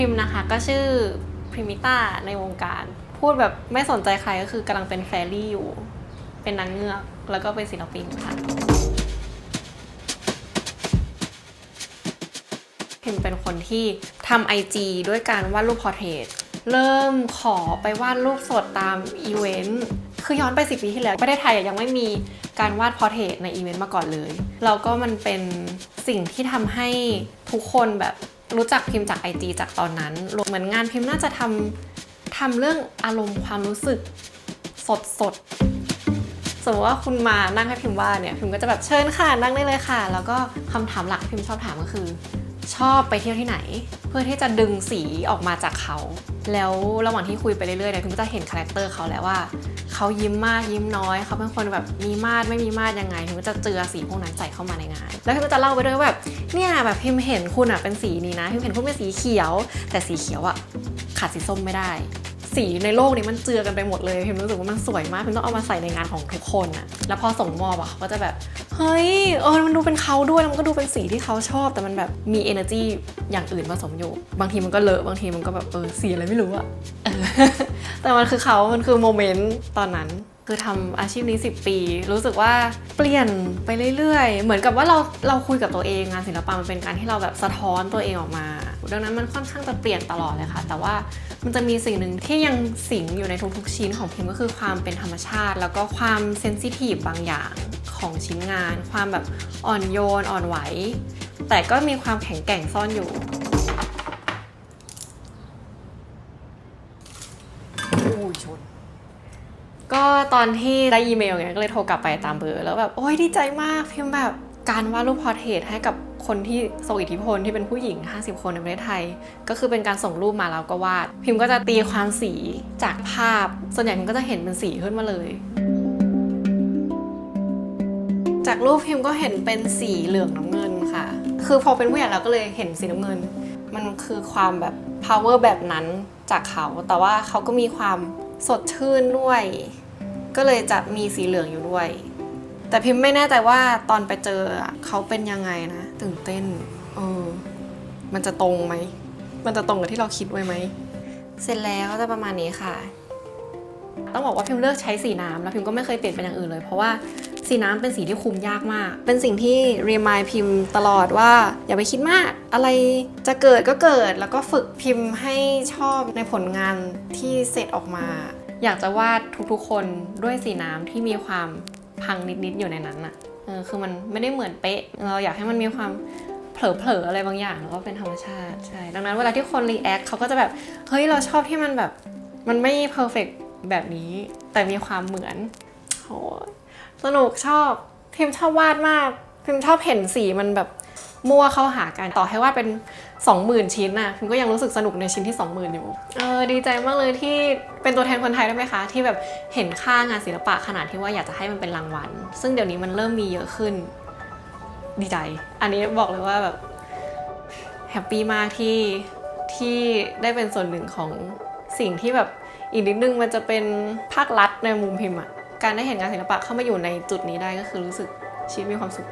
พริมิต้าในวงการ พูดแบบไม่สนใจใครก็คือกำลังเป็นแฟรี่อยู่ เป็นนางเงือกแล้วก็เป็นศิลปินค่ะพิมเป็นคนที่ทำไอจีด้วยการวาดรูปพอร์เทรตเริ่มขอไปวาดรูปสดตามอีเวนต์คือย้อนไปสิปีที่แล้วประเทศไทยยังไม่มีการวาดพอร์เทรตในอีเวนต์มาก่อนเลยแล้วก็มันเป็นสิ่งที่ทำให้ทุกคนแบบ รู้จักพิมพ์จากไอจีจากตอนนั้นรวมเหมือนงานพิมพ์น่าจะทำทำเรื่องอารมณ์ความรู้สึกสดสดสมมติว่าคุณมานั่งให้พิมพ์วาดเนี่ยพิมพ์ก็จะแบบเชิญค่ะนั่งได้เลยค่ะ แล้วก็คำถามหลักพิมพ์ชอบถามก็คือ ชอบไปเที่ยวที่ไหน เพื่อที่จะดึงสีออกมาจากเขา แล้วระหว่างที่คุยไปเรื่อยๆเนี่ยพิมก็จะเห็นคาแรคเตอร์เขาแล้วว่าเขายิ้มมากยิ้มน้อยเขาเป็นคนแบบมีมาดไม่มีมาดยังไงพิมก็จะเจือสีพวกนั้นใส่เข้ามาในงาน แล้วพิมก็จะเล่าไปด้วยว่าแบบเนี่ยแบบพิมเห็นคุณอะเป็นสีนี้นะพิมเห็นคุณเป็นสีเขียว แต่สีเขียวอะขาดสีส้มไม่ได้ สีในโลกนี้มันเจือกันไปหมดเลยพิมรู้สึกว่ามันสวยมากพิมต้องเอามาใส่ในงานของทุกคนอะแล้วพอส่งมอบอะก็จะแบบ เฮ้ยเออมันดูเป็นเขาด้วยแล้วมันก็ดูเป็นสีที่เขาชอบ แต่มันแบบมี energy อย่างอื่นผสมอยู่ บางทีมันก็เลอะบางทีมันก็แบบเออสีอะไรไม่รู้อะแต่มันคือเขามันคือโมเมนต์ตอนนั้น คือทำอาชีพนี้ 10 ปี รู้สึกว่าเปลี่ยนไปเรื่อยๆ เหมือนกับว่าเราเราคุยกับตัวเองงานศิลปะมันเป็นการที่เราแบบสะท้อนตัวเองออกมา ดังนั้นมันค่อนข้างจะเปลี่ยนตลอดเลยค่ะ แต่ว่ามันจะมีสิ่งหนึ่งที่ยังสิงอยู่ในทุกๆชิ้นของพิมก็คือความเป็นธรรมชาติ แล้วก็ความเซนซิทีฟบางอย่างของชิ้นงาน ความแบบอ่อนโยนอ่อนไหว แต่ก็มีความแข็งแกร่งซ่อนอยู่ชน ก็ตอนที่ได้อีเมลเนี่ยก็เลยโทรกลับไปตามเบอร์ แล้วแบบโอ้ยดีใจมากพิมพ์แบบการวาดรูปพอร์เทรตให้กับคนที่ทรงอิทธิพลที่เป็นผู้หญิง 50 คนในประเทศไทย ก็คือเป็นการส่งรูปมาแล้วก็วาด พิมพ์ก็จะตีความสีจากภาพ ส่วนใหญ่พิมก็จะเห็นเป็นสีขึ้นมาเลย จากรูปพิมพ์ก็เห็นเป็นสีเหลืองน้ำเงินค่ะ คือพอเป็นผู้ใหญ่เราก็เลยเห็นสีน้ำเงิน มันคือความแบบ power แบบนั้นจากเขา แต่ว่าเขาก็มีความ สดชื่นด้วย ก็เลยจะมีสีเหลืองอยู่ด้วย แต่พิมพ์ไม่แน่ใจว่าตอนไปเจออะเขาเป็นยังไงนะ ตื่นเต้นเออมันจะตรงไหม มันจะตรงกับที่เราคิดไว้ไหม เสร็จแล้วก็จะประมาณนี้ค่ะ ต้องบอกว่าพิมพ์เลือกใช้สีน้ำแล้วพิมพ์ก็ไม่เคยเปลี่ยนเป็นอย่างอื่นเลย เพราะว่า สีน้ำเป็นสีที่คุมยากมาก เป็นสิ่งที่รีมายพิมพ์ตลอดว่า อย่าไปคิดมาก อะไรจะเกิดก็เกิด แล้วก็ฝึกพิมพ์ให้ชอบในผลงานที่เสร็จออกมา อยากจะวาดทุกๆคนด้วยสีน้ำที่มีความพังนิดๆอยู่ในนั้นอะเออคือมันไม่ได้เหมือนเป๊ะ เราอยากให้มันมีความเผลอๆอะไรบางอย่างแล้วก็เป็นธรรมชาติใช่ ดังนั้นเวลาที่คนรีแอคเขาก็จะแบบ เฮ้ย เราชอบที่มันแบบ มันไม่เพอร์เฟกแบบนี้ แต่มีความเหมือนโห สนุกชอบพิมชอบวาดมากพิมชอบเห็นสีมันแบบมั่วเข้าหากันต่อให้วาดเป็น 20,000 ชิ้นน่ะพิมก็ยังรู้สึกสนุกในชิ้นที่ 20,000 อยู่เออดีใจมากเลยที่เป็นตัวแทนคนไทยได้ไหมคะ ที่แบบเห็นค่างานศิลปะขนาดที่ว่าอยากจะให้มันเป็นรางวัล ซึ่งเดี๋ยวนี้มันเริ่มมีเยอะขึ้น ดีใจ อันนี้บอกเลยว่าแบบแฮปปี้มากที่ที่ได้เป็นส่วนหนึ่งของสิ่งที่แบบอีกนิดนึงมันจะเป็นภาครัฐในมุมพิมพ์อะ การได้เห็นงานศิลปะเข้ามาอยู่ในจุดนี้ได้ก็คือรู้สึกชีวิตมีความสุข